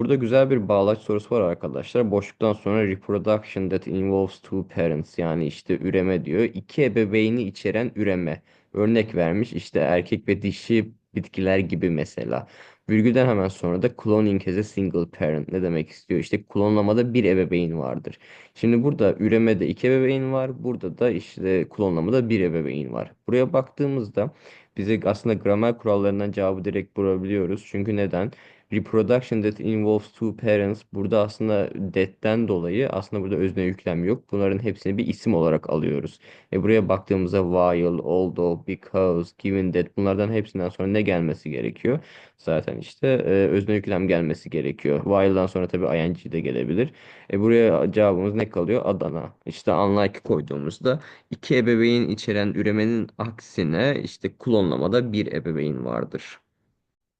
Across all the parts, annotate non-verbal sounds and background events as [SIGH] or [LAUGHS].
Burada güzel bir bağlaç sorusu var arkadaşlar. Boşluktan sonra reproduction that involves two parents yani işte üreme diyor. İki ebeveyni içeren üreme. Örnek vermiş işte erkek ve dişi bitkiler gibi mesela. Virgülden hemen sonra da cloning as a single parent ne demek istiyor? İşte klonlamada bir ebeveyn vardır. Şimdi burada üremede iki ebeveyn var. Burada da işte klonlamada bir ebeveyn var. Buraya baktığımızda bize aslında gramer kurallarından cevabı direkt bulabiliyoruz. Çünkü neden? Reproduction that involves two parents. Burada aslında that'ten dolayı aslında burada özne yüklem yok. Bunların hepsini bir isim olarak alıyoruz. E buraya baktığımızda while, although, because, given that bunlardan hepsinden sonra ne gelmesi gerekiyor? Zaten işte e, özne yüklem gelmesi gerekiyor. While'dan sonra tabii ing de gelebilir. E buraya cevabımız ne kalıyor? Adana. İşte unlike koyduğumuzda iki ebeveyn içeren üremenin aksine işte klonlamada bir ebeveyn vardır.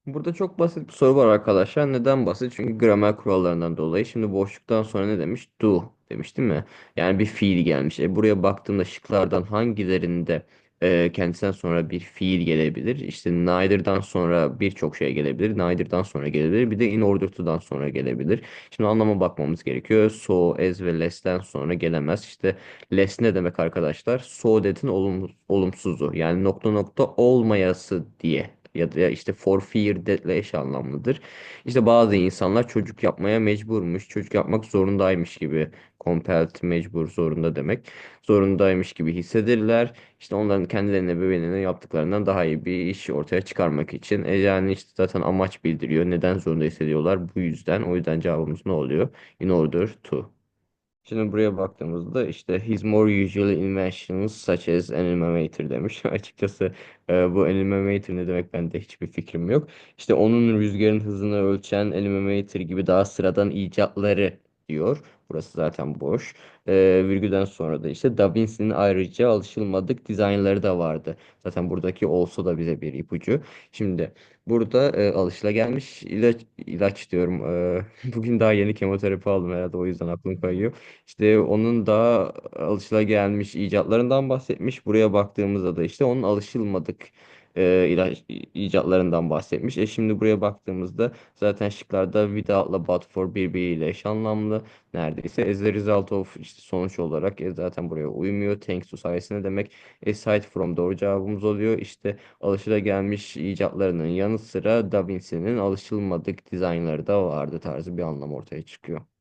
Burada çok basit bir soru var arkadaşlar. Neden basit? Çünkü gramer kurallarından dolayı. Şimdi boşluktan sonra ne demiş? Do demiş değil mi? Yani bir fiil gelmiş. E buraya baktığımda şıklardan hangilerinde e, kendisinden sonra bir fiil gelebilir? İşte neither'dan sonra birçok şey gelebilir. Neither'dan sonra gelebilir. Bir de in order to'dan sonra gelebilir. Şimdi anlama bakmamız gerekiyor. So, as ve less'ten sonra gelemez. İşte less ne demek arkadaşlar? So that'in olum, olumsuzu. Yani nokta nokta olmayası diye ya da işte for fear death'le eş anlamlıdır. İşte bazı insanlar çocuk yapmaya mecburmuş, çocuk yapmak zorundaymış gibi compelled, mecbur, zorunda demek. Zorundaymış gibi hissederler. İşte onların kendilerine bebeğine yaptıklarından daha iyi bir iş ortaya çıkarmak için. E yani işte zaten amaç bildiriyor. Neden zorunda hissediyorlar? Bu yüzden. O yüzden cevabımız ne oluyor? In order to. Şimdi buraya baktığımızda işte his more usual inventions such as animator demiş. [LAUGHS] Açıkçası e, bu animator ne demek bende hiçbir fikrim yok. İşte onun rüzgarın hızını ölçen animator gibi daha sıradan icatları diyor. Burası zaten boş. E, virgülden sonra da işte Da Vinci'nin ayrıca alışılmadık dizaynları da vardı. Zaten buradaki olsa da bize bir ipucu. Şimdi burada e, alışılagelmiş ilaç, ilaç diyorum. E, [LAUGHS] bugün daha yeni kemoterapi aldım herhalde o yüzden aklım kayıyor. İşte onun daha alışılagelmiş icatlarından bahsetmiş. Buraya baktığımızda da işte onun alışılmadık e, ilaç icatlarından bahsetmiş. E şimdi buraya baktığımızda zaten şıklarda without'la but for birbiriyle eş anlamlı. Neredeyse as a result of işte sonuç olarak e, zaten buraya uymuyor. Thanks to sayesinde demek. Aside from doğru cevabımız oluyor. İşte alışılagelmiş icatlarının yanı sıra Da Vinci'nin alışılmadık dizaynları da vardı tarzı bir anlam ortaya çıkıyor.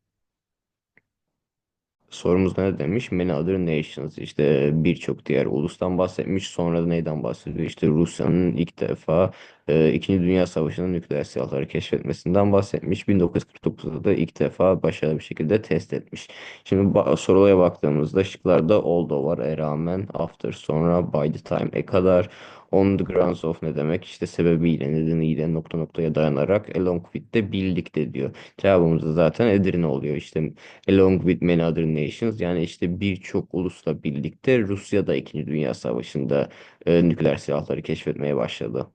Sorumuz ne demiş? Many other nations. İşte birçok diğer ulustan bahsetmiş. Sonra da neyden bahsediyor? İşte Rusya'nın ilk defa e, İkinci Dünya Savaşı'nda nükleer silahları keşfetmesinden bahsetmiş. 1949'da da ilk defa başarılı bir şekilde test etmiş. Şimdi ba soruya baktığımızda şıklarda although var. E rağmen after sonra by the time e kadar on the grounds of ne demek? İşte sebebiyle nedeniyle nokta noktaya dayanarak along with de birlikte diyor. Cevabımız da zaten Edirne oluyor. İşte along with many other nations yani işte birçok ulusla birlikte Rusya da İkinci Dünya Savaşı'nda e, nükleer silahları keşfetmeye başladı.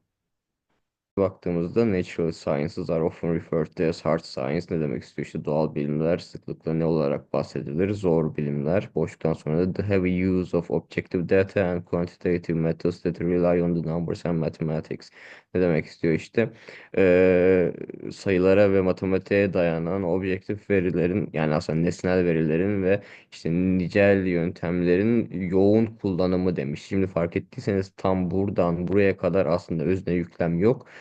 Baktığımızda natural sciences are often referred to as hard science ne demek istiyor? İşte doğal bilimler sıklıkla ne olarak bahsedilir? Zor bilimler. Boşluktan sonra da the heavy use of objective data and quantitative methods that rely on the numbers and mathematics. Ne demek istiyor işte? Ee, sayılara ve matematiğe dayanan objektif verilerin yani aslında nesnel verilerin ve işte nicel yöntemlerin yoğun kullanımı demiş. Şimdi fark ettiyseniz tam buradan buraya kadar aslında özne yüklem yok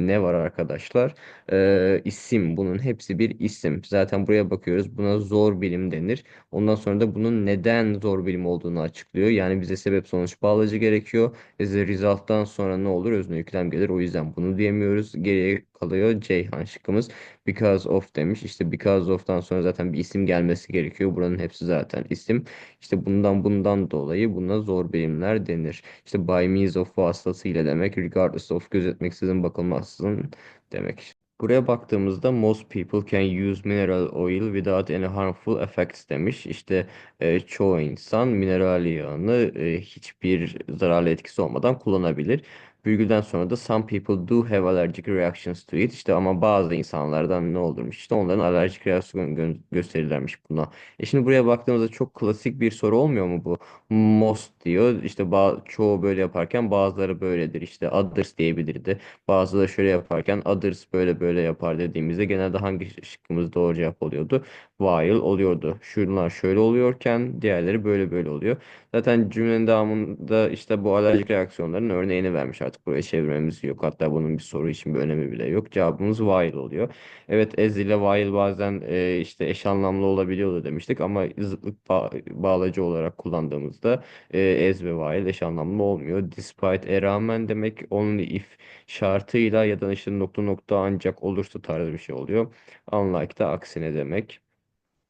ne var arkadaşlar? Ee, isim. Bunun hepsi bir isim. Zaten buraya bakıyoruz. Buna zor bilim denir. Ondan sonra da bunun neden zor bilim olduğunu açıklıyor. Yani bize sebep sonuç bağlacı gerekiyor. A result'tan sonra ne olur? Özne yüklem gelir. O yüzden bunu diyemiyoruz. Geriye kalıyor Ceyhan şıkkımız. Because of demiş. İşte because of'tan sonra zaten bir isim gelmesi gerekiyor. Buranın hepsi zaten isim. İşte bundan bundan dolayı buna zor bilimler denir. İşte by means of vasıtasıyla demek. Regardless of gözetmeksizin bakılmazsın demek. Buraya baktığımızda most people can use mineral oil without any harmful effects demiş. İşte e, çoğu insan mineral yağını e, hiçbir zararlı etkisi olmadan kullanabilir. Virgülden sonra da some people do have allergic reactions to it. İşte ama bazı insanlardan ne olurmuş? İşte onların alerjik reaksiyon gö- gösterirlermiş buna. E şimdi buraya baktığımızda çok klasik bir soru olmuyor mu bu? Most diyor. İşte çoğu böyle yaparken bazıları böyledir. İşte others diyebilirdi. Bazıları şöyle yaparken others böyle böyle yapar dediğimizde genelde hangi şıkkımız doğru cevap oluyordu? While oluyordu. Şunlar şöyle oluyorken diğerleri böyle böyle oluyor. Zaten cümlenin devamında işte bu alerjik reaksiyonların örneğini vermiş artık buraya çevirmemiz yok. Hatta bunun bir soru için bir önemi bile yok. Cevabımız while oluyor. Evet as ile while bazen e, işte eş anlamlı olabiliyordu demiştik ama zıtlık ba- bağlacı olarak kullandığımızda e, as ve while eş anlamlı olmuyor. Despite e rağmen demek only if şartıyla ya da işte nokta nokta ancak olursa tarzı bir şey oluyor. Unlike da aksine demek.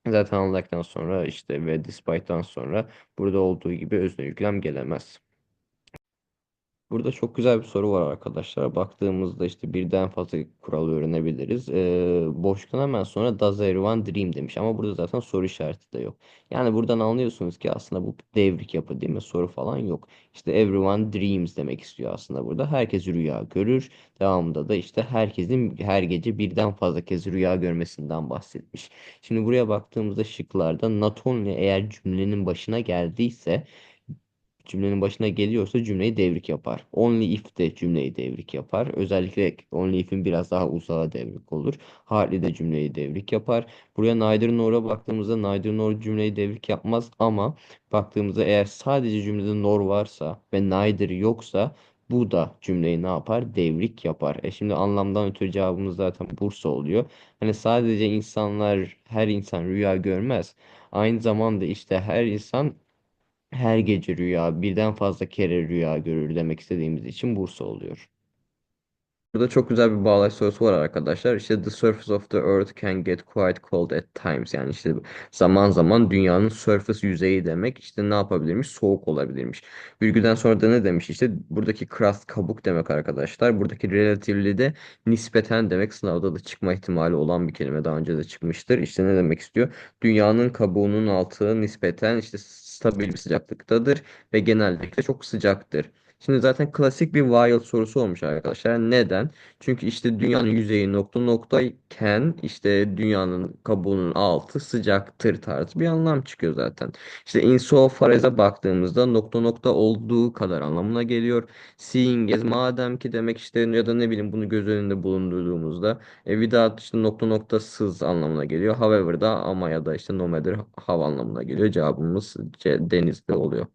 Zaten unlike'dan sonra işte ve despite'dan sonra burada olduğu gibi özne yüklem gelemez. Burada çok güzel bir soru var arkadaşlar. Baktığımızda işte birden fazla kural öğrenebiliriz. Ee, boşluktan hemen sonra Does everyone dream demiş ama burada zaten soru işareti de yok. Yani buradan anlıyorsunuz ki aslında bu devrik yapı değil mi? Soru falan yok. İşte everyone dreams demek istiyor aslında burada. Herkes rüya görür. Devamında da işte herkesin her gece birden fazla kez rüya görmesinden bahsetmiş. Şimdi buraya baktığımızda şıklarda not only eğer cümlenin başına geldiyse cümlenin başına geliyorsa cümleyi devrik yapar. Only if de cümleyi devrik yapar. Özellikle only if'in biraz daha uzağa devrik olur. Hardly de cümleyi devrik yapar. Buraya neither nor'a baktığımızda neither nor cümleyi devrik yapmaz ama baktığımızda eğer sadece cümlede nor varsa ve neither yoksa bu da cümleyi ne yapar? Devrik yapar. E şimdi anlamdan ötürü cevabımız zaten Bursa oluyor. Hani sadece insanlar, her insan rüya görmez. Aynı zamanda işte her insan her gece rüya, birden fazla kere rüya görür demek istediğimiz için Bursa oluyor. Burada çok güzel bir bağlaç sorusu var arkadaşlar. İşte the surface of the earth can get quite cold at times. Yani işte zaman zaman dünyanın surface yüzeyi demek. İşte ne yapabilirmiş? Soğuk olabilirmiş. Virgülden sonra da ne demiş? İşte buradaki crust kabuk demek arkadaşlar. Buradaki relatively de nispeten demek. Sınavda da çıkma ihtimali olan bir kelime. Daha önce de çıkmıştır. İşte ne demek istiyor? Dünyanın kabuğunun altı nispeten işte stabil bir sıcaklıktadır ve genellikle çok sıcaktır. Şimdi zaten klasik bir while sorusu olmuş arkadaşlar. Neden? Çünkü işte dünyanın yüzeyi nokta noktayken işte dünyanın kabuğunun altı sıcaktır tarzı bir anlam çıkıyor zaten. İşte in so far as'a baktığımızda nokta nokta olduğu kadar anlamına geliyor. Seeing as madem ki demek işte ya da ne bileyim bunu göz önünde bulundurduğumuzda e, without işte nokta noktasız anlamına geliyor. However da ama ya da işte no matter how anlamına geliyor. Cevabımız C, denizde oluyor.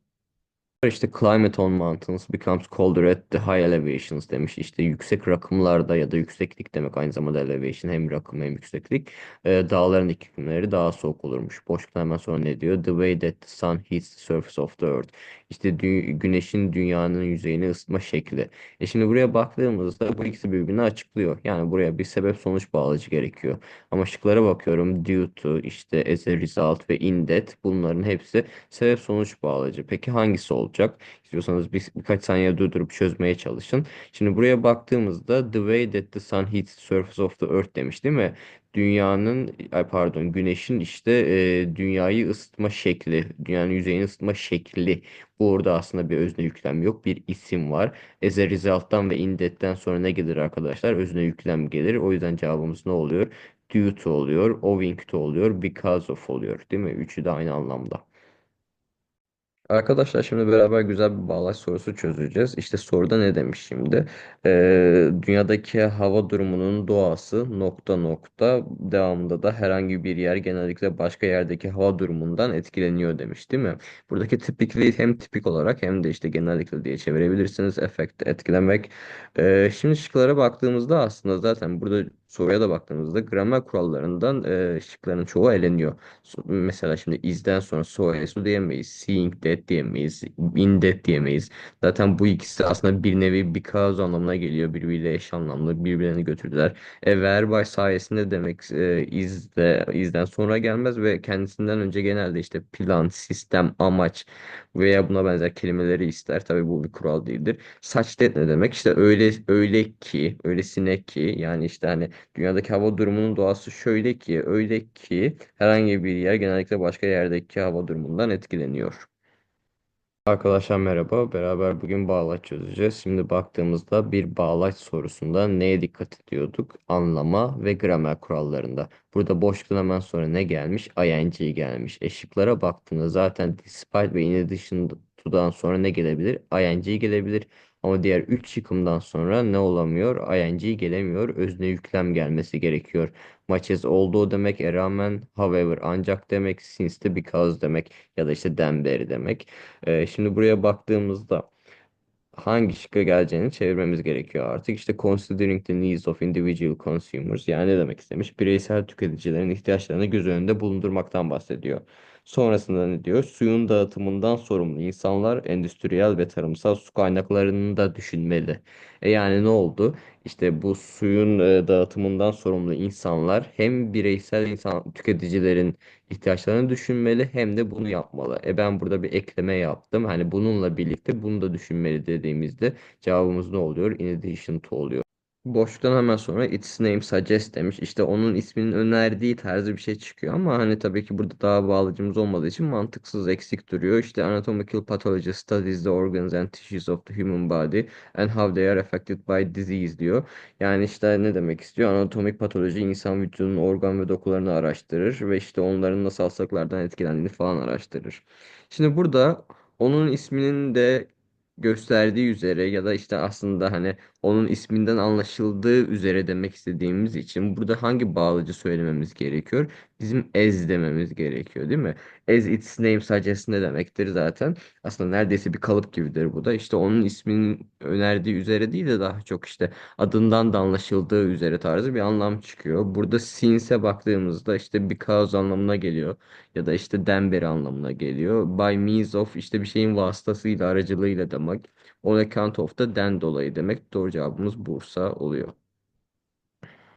İşte climate on mountains becomes colder at the high elevations demiş. İşte yüksek rakımlarda ya da yükseklik demek aynı zamanda elevation hem rakım hem yükseklik. Ee, dağların iklimleri daha soğuk olurmuş. Boşluktan hemen sonra ne diyor? The way that the sun heats the surface of the earth. İşte dü- güneşin dünyanın yüzeyini ısıtma şekli. E şimdi buraya baktığımızda bu ikisi birbirini açıklıyor. Yani buraya bir sebep sonuç bağlacı gerekiyor. Ama şıklara bakıyorum. Due to, işte as a result ve in that bunların hepsi sebep sonuç bağlacı. Peki hangisi olacak? İstiyorsanız bir, birkaç saniye durdurup çözmeye çalışın. Şimdi buraya baktığımızda the way that the sun hits surface of the earth demiş değil mi? Dünyanın, pardon, güneşin işte e, dünyayı ısıtma şekli, dünyanın yüzeyini ısıtma şekli. Burada aslında bir özne yüklem yok, bir isim var. As a result'tan ve in that'ten sonra ne gelir arkadaşlar? Özne yüklem gelir. O yüzden cevabımız ne oluyor? Due to oluyor, owing to oluyor, because of oluyor, değil mi? Üçü de aynı anlamda. Arkadaşlar şimdi beraber güzel bir bağlaç sorusu çözeceğiz. İşte soruda ne demiş şimdi? Ee, dünyadaki hava durumunun doğası nokta nokta devamında da herhangi bir yer genellikle başka yerdeki hava durumundan etkileniyor demiş değil mi? Buradaki typically hem tipik olarak hem de işte genellikle diye çevirebilirsiniz. Effect etkilemek. Ee, şimdi şıklara baktığımızda aslında zaten burada soruya da baktığımızda gramer kurallarından e, şıkların çoğu eleniyor. Mesela şimdi izden sonra so as to diyemeyiz. Seeing that diyemeyiz. In that diyemeyiz. Zaten bu ikisi aslında bir nevi because anlamına geliyor. Birbiriyle eş anlamlı. Birbirlerini götürdüler. E, whereby sayesinde demek e, is de sonra gelmez ve kendisinden önce genelde işte plan, sistem, amaç veya buna benzer kelimeleri ister. Tabii bu bir kural değildir. Such that ne demek? İşte öyle öyle ki, öylesine ki yani işte hani dünyadaki hava durumunun doğası şöyle ki, öyle ki herhangi bir yer genellikle başka yerdeki hava durumundan etkileniyor. Arkadaşlar merhaba. Beraber bugün bağlaç çözeceğiz. Şimdi baktığımızda bir bağlaç sorusunda neye dikkat ediyorduk? Anlama ve gramer kurallarında. Burada boşluktan hemen sonra ne gelmiş? ing gelmiş. E baktığında zaten despite ve in addition to'dan sonra ne gelebilir? ing gelebilir. Ama diğer 3 şıkkımdan sonra ne olamıyor? ing gelemiyor. Özne yüklem gelmesi gerekiyor. Much as olduğu demek, e rağmen, however ancak demek, since de because demek ya da işte then beri demek. Ee, şimdi buraya baktığımızda hangi şıkka geleceğini çevirmemiz gerekiyor artık. İşte considering the needs of individual consumers yani ne demek istemiş? Bireysel tüketicilerin ihtiyaçlarını göz önünde bulundurmaktan bahsediyor. Sonrasında ne diyor? Suyun dağıtımından sorumlu insanlar endüstriyel ve tarımsal su kaynaklarını da düşünmeli. E yani ne oldu? İşte bu suyun e, dağıtımından sorumlu insanlar hem bireysel insan tüketicilerin ihtiyaçlarını düşünmeli hem de bunu yapmalı. E ben burada bir ekleme yaptım. Hani bununla birlikte bunu da düşünmeli dediğimizde cevabımız ne oluyor? In addition to oluyor. Boşluktan hemen sonra its name suggest demiş. İşte onun isminin önerdiği tarzı bir şey çıkıyor ama hani tabii ki burada daha bağlıcımız olmadığı için mantıksız eksik duruyor. İşte anatomical pathology studies the organs and tissues of the human body and how they are affected by disease diyor. Yani işte ne demek istiyor? Anatomik patoloji insan vücudunun organ ve dokularını araştırır ve işte onların nasıl hastalıklardan etkilendiğini falan araştırır. Şimdi burada onun isminin de gösterdiği üzere ya da işte aslında hani onun isminden anlaşıldığı üzere demek istediğimiz için burada hangi bağlıcı söylememiz gerekiyor? Bizim as dememiz gerekiyor değil mi? As its name suggests ne demektir zaten? Aslında neredeyse bir kalıp gibidir bu da. İşte onun isminin önerdiği üzere değil de daha çok işte adından da anlaşıldığı üzere tarzı bir anlam çıkıyor. Burada since'e baktığımızda işte because anlamına geliyor ya da işte den beri anlamına geliyor. By means of işte bir şeyin vasıtasıyla aracılığıyla demek. On account of da den dolayı demek. Doğru cevabımız Bursa oluyor.